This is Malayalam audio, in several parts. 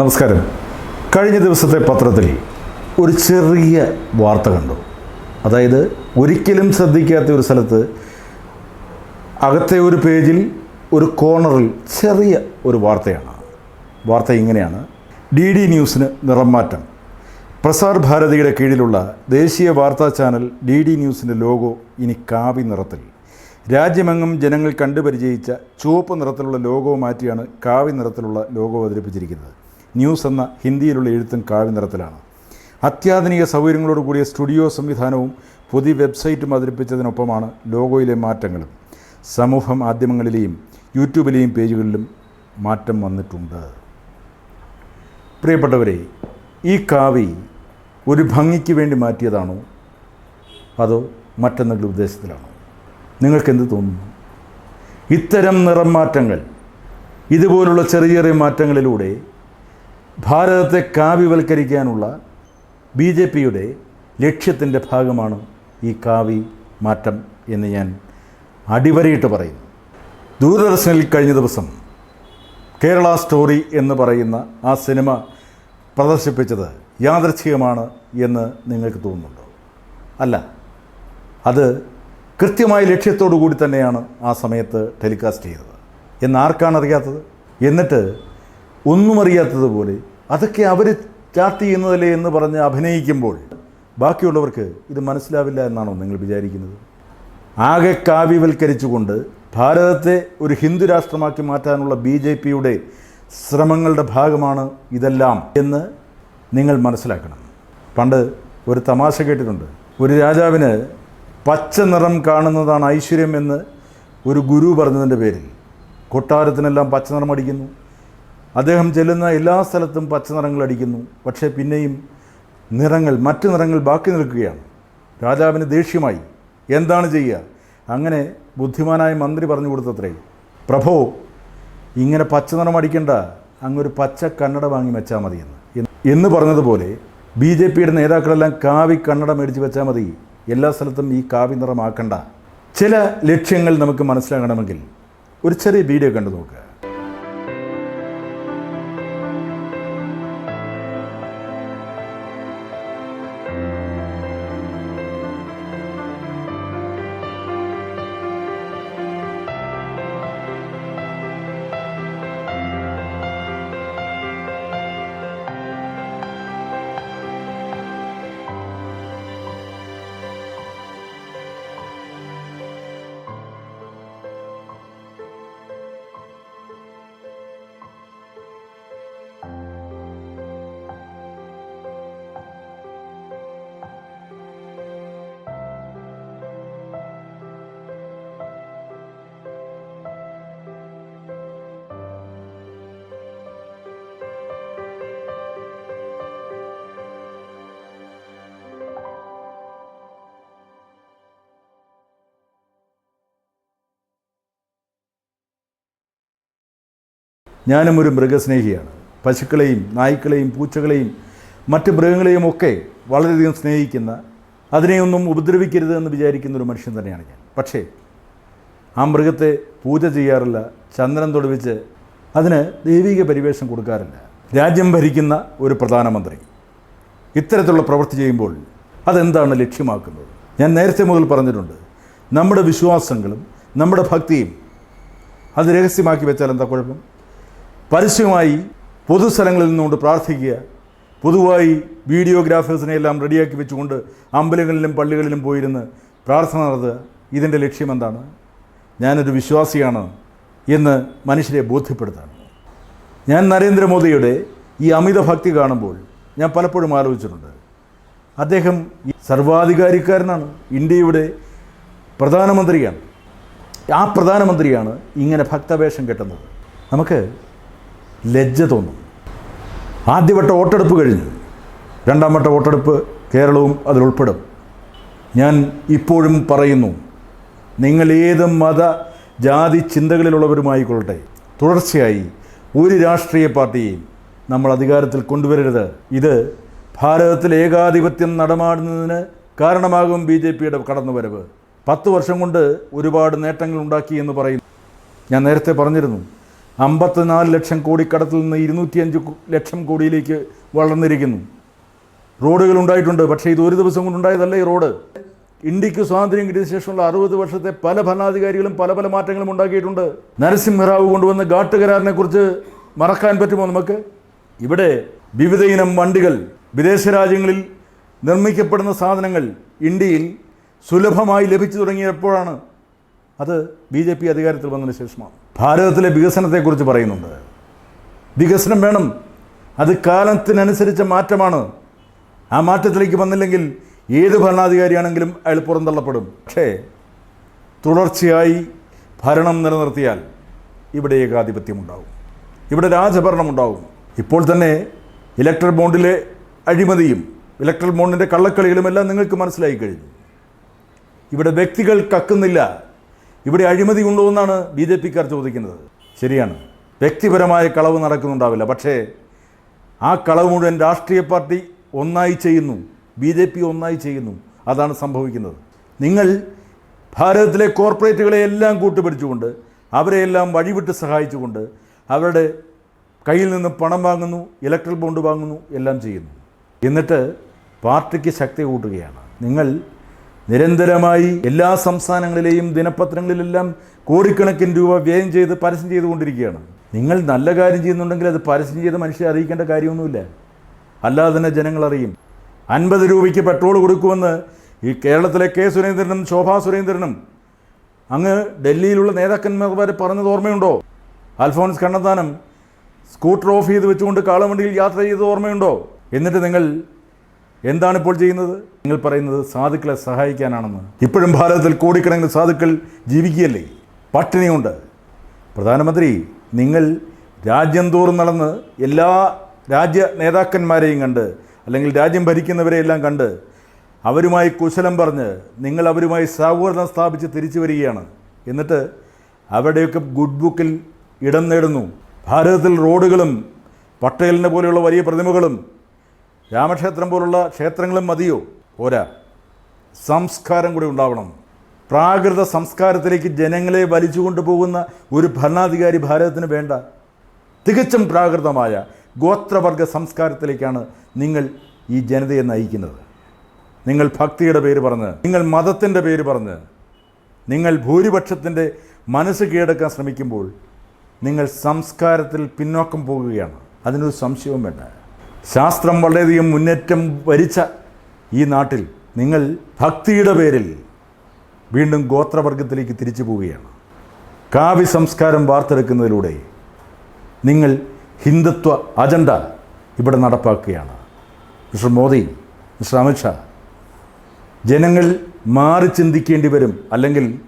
നമസ്കാരം. കഴിഞ്ഞ ദിവസത്തെ പത്രത്തിൽ ഒരു ചെറിയ വാർത്ത കണ്ടു. അതായത് ഒരിക്കലും ശ്രദ്ധിക്കാത്ത ഒരു സ്ഥലത്ത് അകത്തെ ഒരു പേജിൽ ഒരു കോർണറിൽ ചെറിയ ഒരു വാർത്തയാണ്. വാർത്ത ഇങ്ങനെയാണ്. ഡി ഡി ന്യൂസിന് നിറം മാറ്റം പ്രസാർ ഭാരതിയുടെ കീഴിലുള്ള ദേശീയ വാർത്താ ചാനൽ ഡി ഡി ന്യൂസിന്റെ ലോഗോ ഇനി കാവി നിറത്തിൽ. രാജ്യമെങ്ങും ജനങ്ങൾ കണ്ടുപരിചയിച്ച ചുവപ്പ് നിറത്തിലുള്ള ലോഗോ മാറ്റിയാണ് കാവി നിറത്തിലുള്ള ലോഗോ അവതരിപ്പിച്ചിരിക്കുന്നത്. ന്യൂസ് എന്ന ഹിന്ദിയിലുള്ള എഴുത്തും കാവ്യ നിറത്തിലാണ്. അത്യാധുനിക സൗകര്യങ്ങളോട് കൂടിയ സ്റ്റുഡിയോ സംവിധാനവും പുതിയ വെബ്സൈറ്റും അവതരിപ്പിച്ചതിനൊപ്പമാണ് ലോഗോയിലെ മാറ്റങ്ങളും. സമൂഹ മാധ്യമങ്ങളിലെയും യൂട്യൂബിലെയും പേജുകളിലും മാറ്റം വന്നിട്ടുണ്ട്. പ്രിയപ്പെട്ടവരെ ഈ കാവി ഒരു ഭംഗിക്ക് വേണ്ടി മാറ്റിയതാണോ? അതോ മറ്റെന്തെങ്കിലും ഉദ്ദേശത്തിലാണോ? നിങ്ങൾക്കെന്ത് തോന്നുന്നു? ഇത്തരം നിറം മാറ്റങ്ങൾ ഇതുപോലുള്ള ചെറിയ ചെറിയ മാറ്റങ്ങളിലൂടെ ഭാരതത്തെ കാവ്യവൽക്കരിക്കാനുള്ള ബി ജെ പിയുടെ ലക്ഷ്യത്തിന്റെ ഭാഗമാണ് ഈ കാവി മാറ്റം എന്ന് ഞാൻ അടിവരയിട്ട് പറയുന്നു. ദൂരദർശനിൽ കഴിഞ്ഞ ദിവസം കേരള സ്റ്റോറി എന്ന് പറയുന്ന ആ സിനിമ പ്രദർശിപ്പിച്ചത് യാദൃച്ഛികമാണ് എന്ന് നിങ്ങൾക്ക് തോന്നുന്നുണ്ടോ? അല്ല. അത് കൃത്യമായ ലക്ഷ്യത്തോടു കൂടി തന്നെയാണ് ആ സമയത്ത് ടെലികാസ്റ്റ് ചെയ്തത്. എന്ന് ആർക്കാണ് അറിയാത്തത്? എന്നിട്ട് ഒന്നും അറിയാത്തതുപോലെ അതൊക്കെ അവർ ചാർട്ട് ചെയ്യുന്നതല്ലേ എന്ന് പറഞ്ഞ് അഭിനയിക്കുമ്പോൾ ബാക്കിയുള്ളവർക്ക് ഇത് മനസ്സിലാവില്ല എന്നാണോ നിങ്ങൾ വിചാരിക്കുന്നത്? ആകെ കാവ്യവൽക്കരിച്ചുകൊണ്ട് ഭാരതത്തെ ഒരു ഹിന്ദു രാഷ്ട്രമാക്കി മാറ്റാനുള്ള ബി ജെ പിയുടെ ശ്രമങ്ങളുടെ ഭാഗമാണ് ഇതെല്ലാം എന്ന് നിങ്ങൾ മനസ്സിലാക്കണം. പണ്ട് ഒരു തമാശ കേട്ടിട്ടുണ്ട്. ഒരു രാജാവിന് പച്ച നിറം കാണുന്നതാണ് ഐശ്വര്യം എന്ന് ഒരു ഗുരു പറഞ്ഞതിന്റെ പേരിൽ. കൊട്ടാരത്തിനെല്ലാം പച്ച നിറം അടിക്കുന്നു. അദ്ദേഹം ചെല്ലുന്ന എല്ലാ സ്ഥലത്തും പച്ച നിറങ്ങൾ അടിക്കുന്നു. പക്ഷേ പിന്നെയും നിറങ്ങൾ മറ്റ് നിറങ്ങൾ ബാക്കി നിൽക്കുകയാണ്. രാജാവിന് ദേഷ്യമായി. എന്താണ് ചെയ്യുക? അങ്ങനെ ബുദ്ധിമാനായ മന്ത്രി പറഞ്ഞു കൊടുത്തത്രേ പ്രഭോ ഇങ്ങനെ പച്ച നിറം അടിക്കേണ്ട. അങ്ങൊരു പച്ച കണ്ണട വാങ്ങി വെച്ചാൽ മതി എന്ന്. എന്ന് പറഞ്ഞതുപോലെ ബി ജെ പിയുടെ നേതാക്കളെല്ലാം കാവി കണ്ണട മേടിച്ച് വെച്ചാൽ മതി. എല്ലാ സ്ഥലത്തും ഈ കാവി നിറമാക്കണ്ട ചില ലക്ഷ്യങ്ങൾ നമുക്ക് മനസ്സിലാകണമെങ്കിൽ ഒരു ചെറിയ വീഡിയോ കണ്ടു നോക്കുക. ഞാനും ഒരു മൃഗസ്നേഹിയാണ്. പശുക്കളെയും നായ്ക്കളെയും പൂച്ചകളെയും മറ്റ് മൃഗങ്ങളെയും ഒക്കെ വളരെയധികം സ്നേഹിക്കുന്ന അതിനെയൊന്നും ഉപദ്രവിക്കരുത് എന്ന് വിചാരിക്കുന്ന ഒരു മനുഷ്യൻ തന്നെയാണ് ഞാൻ. പക്ഷേ ആ മൃഗത്തെ പൂജ ചെയ്യാറില്ല ചന്ദനം തൊടുവിച്ച് അതിന് ദൈവിക പരിവേഷം കൊടുക്കാറില്ല. രാജ്യം ഭരിക്കുന്ന ഒരു പ്രധാനമന്ത്രി ഇത്തരത്തിലുള്ള പ്രവൃത്തി ചെയ്യുമ്പോൾ അതെന്താണ് ലക്ഷ്യമാക്കുന്നത്? ഞാൻ നേരത്തെ മുതൽ പറഞ്ഞിട്ടുണ്ട് നമ്മുടെ വിശ്വാസങ്ങളും നമ്മുടെ ഭക്തിയും അത് രഹസ്യമാക്കി വെച്ചാൽ എന്താ കുഴപ്പം? പരസ്യമായി പൊതുസ്ഥലങ്ങളിൽ നിന്നുകൊണ്ട് പ്രാർത്ഥിക്കുക. പൊതുവായി വീഡിയോഗ്രാഫേഴ്സിനെ എല്ലാം റെഡിയാക്കി വെച്ചുകൊണ്ട് അമ്പലങ്ങളിലും പള്ളികളിലും പോയിരുന്ന് പ്രാർത്ഥന നടത്തുക. ഇതിന്റെ ലക്ഷ്യം എന്താണ്? ഞാനൊരു വിശ്വാസിയാണ് എന്ന് മനുഷ്യരെ ബോധ്യപ്പെടുത്താണ് ഞാൻ നരേന്ദ്രമോദിയുടെ ഈ അമിത ഭക്തി കാണുമ്പോൾ ഞാൻ പലപ്പോഴും ആലോചിച്ചിട്ടുണ്ട്. അദ്ദേഹം സർവാധികാരിക്കാരനാണ്. ഇന്ത്യയുടെ പ്രധാനമന്ത്രിയാണ്. ആ പ്രധാനമന്ത്രിയാണ് ഇങ്ങനെ ഭക്തവേഷം കെട്ടുന്നത്. നമുക്ക് ലജ്ജ തോന്നും. ആദ്യവട്ട വോട്ടെടുപ്പ് കഴിഞ്ഞു. രണ്ടാം വട്ട വോട്ടെടുപ്പ് കേരളവും അതിലുൾപ്പെടും ഞാൻ ഇപ്പോഴും പറയുന്നു നിങ്ങൾ ഏത് മത ജാതി ചിന്തകളിലുള്ളവരുമായിക്കൊള്ളട്ടെ. തുടർച്ചയായി ഒരു രാഷ്ട്രീയ പാർട്ടിയെയും നമ്മൾ അധികാരത്തിൽ കൊണ്ടുവരരുത്. ഇത് ഭാരതത്തിൽ ഏകാധിപത്യം നടമാടുന്നതിന് കാരണമാകും ബി ജെ പിയുടെ കടന്നുവരവ്. പത്ത് വർഷം കൊണ്ട് ഒരുപാട് നേട്ടങ്ങൾ ഉണ്ടാക്കി എന്ന് പറയുന്നു. ഞാൻ നേരത്തെ പറഞ്ഞിരുന്നു അമ്പത്തിനാല് ലക്ഷം കോടിക്കടത്തിൽ നിന്ന് ഇരുന്നൂറ്റിയഞ്ച് ലക്ഷം കോടിയിലേക്ക് വളർന്നിരിക്കുന്നു. റോഡുകൾ ഉണ്ടായിട്ടുണ്ട് പക്ഷേ ഇത് ഒരു ദിവസം കൊണ്ടുണ്ടായതല്ല ഈ റോഡ്. ഇന്ത്യയ്ക്ക് സ്വാതന്ത്ര്യം കിട്ടിയ ശേഷമുള്ള അറുപത് വർഷത്തെ പല ഭരണാധികാരികളും പല പല മാറ്റങ്ങളും ഉണ്ടാക്കിയിട്ടുണ്ട്. നരസിംഹറാവു കൊണ്ടുവന്ന ഘാട്ടുകരാറിനെ കുറിച്ച് മറക്കാൻ പറ്റുമോ നമുക്ക്? ഇവിടെ വിവിധ ഇനം വണ്ടികൾ വിദേശ രാജ്യങ്ങളിൽ നിർമ്മിക്കപ്പെടുന്ന സാധനങ്ങൾ ഇന്ത്യയിൽ സുലഭമായി ലഭിച്ചു തുടങ്ങിയപ്പോഴാണ് അത് ബി ജെ പി അധികാരത്തിൽ വന്നതിന് ശേഷമാണ്. ഭാരതത്തിലെ വികസനത്തെക്കുറിച്ച് പറയുന്നുണ്ട്. വികസനം വേണം. അത് കാലത്തിനനുസരിച്ച മാറ്റമാണ്. ആ മാറ്റത്തിലേക്ക് വന്നില്ലെങ്കിൽ ഏത് ഭരണാധികാരിയാണെങ്കിലും അയാൾ പുറന്തള്ളപ്പെടും. പക്ഷേ തുടർച്ചയായി ഭരണം നിലനിർത്തിയാൽ ഇവിടെ ഏകാധിപത്യമുണ്ടാവും. ഇവിടെ രാജഭരണമുണ്ടാവും. ഇപ്പോൾ തന്നെ ഇലക്ട്രൽ ബോണ്ടിലെ അഴിമതിയും ഇലക്ട്രൽ ബോണ്ടിന്റെ കള്ളക്കളികളും എല്ലാം നിങ്ങൾക്ക് മനസ്സിലായി കഴിഞ്ഞു. ഇവിടെ വ്യക്തികൾ കക്കുന്നില്ല. ഇവിടെ അഴിമതി ഉണ്ടോ എന്നാണ് ബി ജെ പിക്കാർ ചോദിക്കുന്നത്. ശരിയാണ്. വ്യക്തിപരമായ കളവ് നടക്കുന്നുണ്ടാവില്ല. പക്ഷേ ആ കളവ് മുഴുവൻ രാഷ്ട്രീയ പാർട്ടി ഒന്നായി ചെയ്യുന്നു. ബി ജെ പി ഒന്നായി ചെയ്യുന്നു. അതാണ് സംഭവിക്കുന്നത്. നിങ്ങൾ ഭാരതത്തിലെ കോർപ്പറേറ്റുകളെ എല്ലാം കൂട്ടുപിടിച്ചുകൊണ്ട് അവരെയെല്ലാം വഴിവിട്ട് സഹായിച്ചുകൊണ്ട് അവരുടെ കയ്യിൽ നിന്ന് പണം വാങ്ങുന്നു ഇലക്ട്രൽ ബോണ്ട് വാങ്ങുന്നു എല്ലാം ചെയ്യുന്നു. എന്നിട്ട് പാർട്ടിക്ക് ശക്തി കൂട്ടുകയാണ്. നിങ്ങൾ നിരന്തരമായി എല്ലാ സംസ്ഥാനങ്ങളിലെയും ദിനപത്രങ്ങളിലെല്ലാം കോടിക്കണക്കിന് രൂപ വ്യയം ചെയ്ത് പരസ്യം ചെയ്തുകൊണ്ടിരിക്കുകയാണ്. നിങ്ങൾ നല്ല കാര്യം ചെയ്യുന്നുണ്ടെങ്കിൽ അത് പരസ്യം ചെയ്ത് മനുഷ്യരെ അറിയിക്കേണ്ട കാര്യമൊന്നുമില്ല. അല്ലാതെ തന്നെ ജനങ്ങൾ അറിയും. അൻപത് രൂപയ്ക്ക് പെട്രോൾ കൊടുക്കുമെന്ന് ഈ കേരളത്തിലെ കെ സുരേന്ദ്രനും ശോഭാ സുരേന്ദ്രനും അങ്ങ് ഡൽഹിയിലുള്ള നേതാക്കന്മാർ പറഞ്ഞത് ഓർമ്മയുണ്ടോ? അൽഫോൺസ് കണ്ണന്താനം സ്കൂട്ടർ ഓഫ് ചെയ്ത് വെച്ചുകൊണ്ട് കാളവണ്ടിയിൽ യാത്ര ചെയ്തത് ഓർമ്മയുണ്ടോ? എന്നിട്ട് നിങ്ങൾ എന്താണ് ഇപ്പോൾ ചെയ്യുന്നത്? നിങ്ങൾ പറയുന്നത് സാധുക്കളെ സഹായിക്കാനാണെന്ന്. ഇപ്പോഴും ഭാരതത്തിൽ കോടിക്കണക്കിന് സാധുക്കൾ ജീവിക്കുകയല്ലേ? പട്ടിണിയുണ്ട് പ്രധാനമന്ത്രി നിങ്ങൾ രാജ്യം തോറും നടന്ന് എല്ലാ രാജ്യ നേതാക്കന്മാരെയും കണ്ട് അല്ലെങ്കിൽ രാജ്യം ഭരിക്കുന്നവരെയെല്ലാം കണ്ട് അവരുമായി കുശലം പറഞ്ഞ് നിങ്ങൾ അവരുമായി സൗഹൃദം സ്ഥാപിച്ച് തിരിച്ചു വരികയാണ്. എന്നിട്ട് അവരുടെയൊക്കെ ഗുഡ് ബുക്കിൽ ഇടം നേടുന്നു. ഭാരതത്തിൽ റോഡുകളും പട്ടേലിനെ പോലെയുള്ള വലിയ പ്രതിമകളും രാമക്ഷേത്രം പോലുള്ള ക്ഷേത്രങ്ങളും മതിയോ? പോരാ. സംസ്കാരം കൂടി ഉണ്ടാവണം. പ്രാകൃത സംസ്കാരത്തിലേക്ക് ജനങ്ങളെ വലിച്ചുകൊണ്ടു പോകുന്ന ഒരു ഭരണാധികാരി ഭാരതത്തിന് വേണ്ട. തികച്ചും പ്രാകൃതമായ ഗോത്രവർഗ സംസ്കാരത്തിലേക്കാണ് നിങ്ങൾ ഈ ജനതയെ നയിക്കുന്നത്. നിങ്ങൾ ഭക്തിയുടെ പേര് പറഞ്ഞ് നിങ്ങൾ മതത്തിന്റെ പേര് പറഞ്ഞ് നിങ്ങൾ ഭൂരിപക്ഷത്തിന്റെ മനസ്സ് കീഴടക്കാൻ ശ്രമിക്കുമ്പോൾ നിങ്ങൾ സംസ്കാരത്തിൽ പിന്നോക്കം പോകുകയാണ്. അതിനൊരു സംശയവും വേണ്ട. ശാസ്ത്രം വളരെയധികം മുന്നേറ്റം വരിച്ച ഈ നാട്ടിൽ നിങ്ങൾ ഭക്തിയുടെ പേരിൽ വീണ്ടും ഗോത്രവർഗത്തിലേക്ക് തിരിച്ചു പോവുകയാണ്. കാവ്യ സംസ്കാരം വാർത്തെടുക്കുന്നതിലൂടെ നിങ്ങൾ ഹിന്ദുത്വ അജണ്ട ഇവിടെ നടപ്പാക്കുകയാണ്. മിസ്റ്റർ മോദി മിസ്റ്റർ അമിത്ഷാ ജനങ്ങൾ മാറി ചിന്തിക്കേണ്ടി വരും അല്ലെങ്കിൽ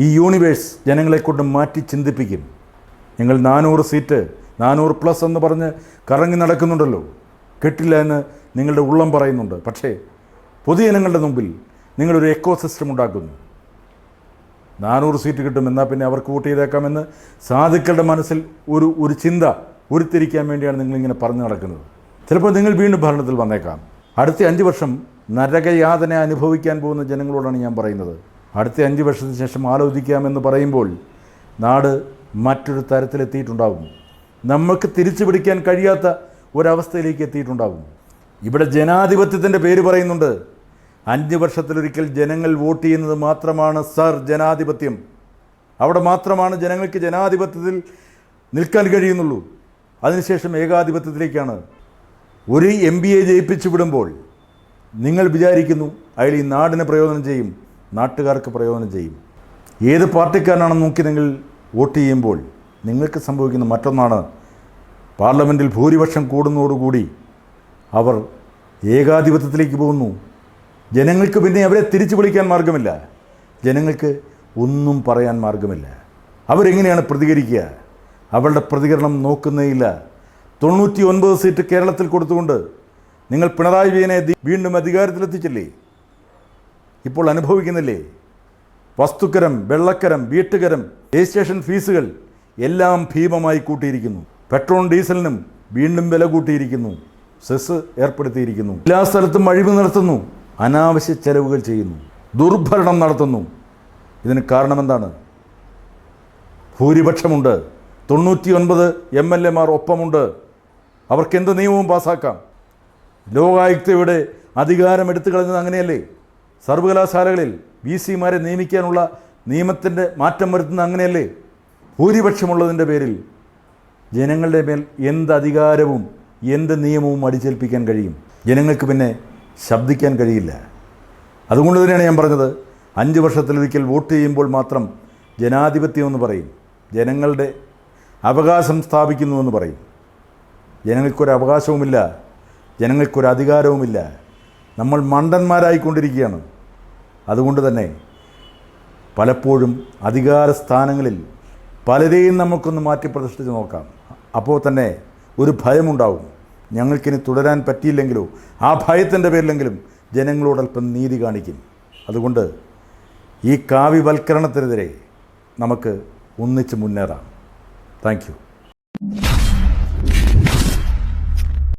ഈ യൂണിവേഴ്സ് ജനങ്ങളെക്കൊണ്ട് മാറ്റി ചിന്തിപ്പിക്കും. ഞങ്ങൾ നാനൂറ് സീറ്റ് നാനൂറ് പ്ലസ് എന്ന് പറഞ്ഞ് കറങ്ങി നടക്കുന്നുണ്ടല്ലോ. കെട്ടില്ല എന്ന് നിങ്ങളുടെ ഉള്ളം പറയുന്നുണ്ട്. പക്ഷേ പൊതുജനങ്ങളുടെ മുമ്പിൽ നിങ്ങളൊരു എക്കോ സിസ്റ്റം ഉണ്ടാക്കുന്നു. നാനൂറ് സീറ്റ് കിട്ടും എന്നാൽ പിന്നെ അവർക്ക് വോട്ട് ചെയ്തേക്കാമെന്ന് സാധുക്കളുടെ മനസ്സിൽ ഒരു ഒരു ചിന്ത ഉരുത്തിരിക്കാൻ വേണ്ടിയാണ് നിങ്ങളിങ്ങനെ പറഞ്ഞു നടക്കുന്നത്. ചിലപ്പോൾ നിങ്ങൾ വീണ്ടും ഭരണത്തിൽ വന്നേക്കാം. അടുത്ത അഞ്ച് വർഷം നരകയാതന അനുഭവിക്കാൻ പോകുന്ന ജനങ്ങളോടാണ് ഞാൻ പറയുന്നത്. അടുത്ത അഞ്ച് വർഷത്തിന് ശേഷം ആലോചിക്കാമെന്ന് പറയുമ്പോൾ നാട് മറ്റൊരു തരത്തിലെത്തിയിട്ടുണ്ടാകും. നമുക്ക് തിരിച്ചു പിടിക്കാൻ കഴിയാത്ത ഒരവസ്ഥയിലേക്ക് എത്തിയിട്ടുണ്ടാകും. ഇവിടെ ജനാധിപത്യത്തിന്റെ പേര് പറയുന്നുണ്ട്. അഞ്ച് വർഷത്തിലൊരിക്കൽ ജനങ്ങൾ വോട്ട് ചെയ്യുന്നത് മാത്രമാണ് സർ ജനാധിപത്യം. അവിടെ മാത്രമാണ് ജനങ്ങൾക്ക് ജനാധിപത്യത്തിൽ നിൽക്കാൻ കഴിയുന്നുള്ളൂ. അതിനുശേഷം ഏകാധിപത്യത്തിലേക്കാണ്. ഒരു എം ബി എ ജയിപ്പിച്ചു വിടുമ്പോൾ നിങ്ങൾ വിചാരിക്കുന്നു അയാൾ ഈ നാടിന് പ്രയോജനം ചെയ്യും നാട്ടുകാർക്ക് പ്രയോജനം ചെയ്യും. ഏത് പാർട്ടിക്കാരനാണെന്ന് നോക്കി നിങ്ങൾ വോട്ട് ചെയ്യുമ്പോൾ നിങ്ങൾക്ക് സംഭവിക്കുന്ന മറ്റൊന്നാണ് പാർലമെന്റിൽ ഭൂരിപക്ഷം കൂടുന്നതോടുകൂടി അവർ ഏകാധിപത്യത്തിലേക്ക് പോകുന്നു. ജനങ്ങൾക്ക് പിന്നെ അവരെ തിരിച്ചു വിളിക്കാൻ മാർഗമില്ല. ജനങ്ങൾക്ക് ഒന്നും പറയാൻ മാർഗമില്ല. അവരെങ്ങനെയാണ് പ്രതികരിക്കുക? അവളുടെ പ്രതികരണം നോക്കുന്നേയില്ല. തൊണ്ണൂറ്റി ഒൻപത് സീറ്റ് കേരളത്തിൽ കൊടുത്തുകൊണ്ട് നിങ്ങൾ പിണറായി വിജയനെ വീണ്ടും അധികാരത്തിലെത്തിച്ചില്ലേ? ഇപ്പോൾ അനുഭവിക്കുന്നില്ലേ? വസ്തുക്കരം വെള്ളക്കരം വീട്ടുകരം രജിസ്ട്രേഷൻ ഫീസുകൾ എല്ലാം ഭീമമായി കൂട്ടിയിരിക്കുന്നു. പെട്രോൾ ഡീസലിനും വീണ്ടും വില കൂട്ടിയിരിക്കുന്നു. സെസ് ഏർപ്പെടുത്തിയിരിക്കുന്നു. എല്ലാ സ്ഥലത്തും അഴിവ് നടത്തുന്നു. അനാവശ്യ ചെലവുകൾ ചെയ്യുന്നു. ദുർഭരണം നടത്തുന്നു. ഇതിന് കാരണമെന്താണ്? ഭൂരിപക്ഷമുണ്ട്. തൊണ്ണൂറ്റി ഒൻപത് എം എൽ എമാർ ഒപ്പമുണ്ട്. അവർക്ക് എന്ത് നിയമവും പാസ്സാക്കാം ലോകായുക്തയുടെ അധികാരം എടുത്തു കളഞ്ഞത് അങ്ങനെയല്ലേ? സർവകലാശാലകളിൽ വി സിമാരെ നിയമിക്കാനുള്ള നിയമത്തിന്റെ മാറ്റം വരുത്തുന്നത് അങ്ങനെയല്ലേ? ഭൂരിപക്ഷമുള്ളതിന്റെ പേരിൽ ജനങ്ങളുടെ മേൽ എന്ത് അധികാരവും എന്ത് നിയമവും അടിച്ചേൽപ്പിക്കാൻ കഴിയും? ജനങ്ങൾക്ക് പിന്നെ ശബ്ദിക്കാൻ കഴിയില്ല. അതുകൊണ്ട് തന്നെയാണ് ഞാൻ പറഞ്ഞത് അഞ്ച് വർഷത്തിലൊരിക്കൽ വോട്ട് ചെയ്യുമ്പോൾ മാത്രം ജനാധിപത്യം എന്ന് പറയും. ജനങ്ങളുടെ അവകാശം സ്ഥാപിക്കുന്നുവെന്ന് പറയും. ജനങ്ങൾക്കൊരു അവകാശവുമില്ല ജനങ്ങൾക്കൊരു അധികാരവുമില്ല. നമ്മൾ മണ്ടന്മാരായിക്കൊണ്ടിരിക്കുകയാണ്. അതുകൊണ്ട് തന്നെ പലപ്പോഴും അധികാര സ്ഥാനങ്ങളിൽ പലരെയും നമുക്കൊന്ന് മാറ്റി പ്രതിഷ്ഠിച്ച് നോക്കാം. അപ്പോൾ തന്നെ ഒരു ഭയമുണ്ടാവും. ഞങ്ങൾക്കിനി തുടരാൻ പറ്റിയില്ലെങ്കിലോ ആ ഭയത്തിന്റെ പേരിലെങ്കിലും ജനങ്ങളോടൽപ്പം നീതി കാണിക്കും. അതുകൊണ്ട് ഈ കാവ്യവൽക്കരണത്തിനെതിരെ നമുക്ക് ഒന്നിച്ച് മുന്നേറാം. Thank you.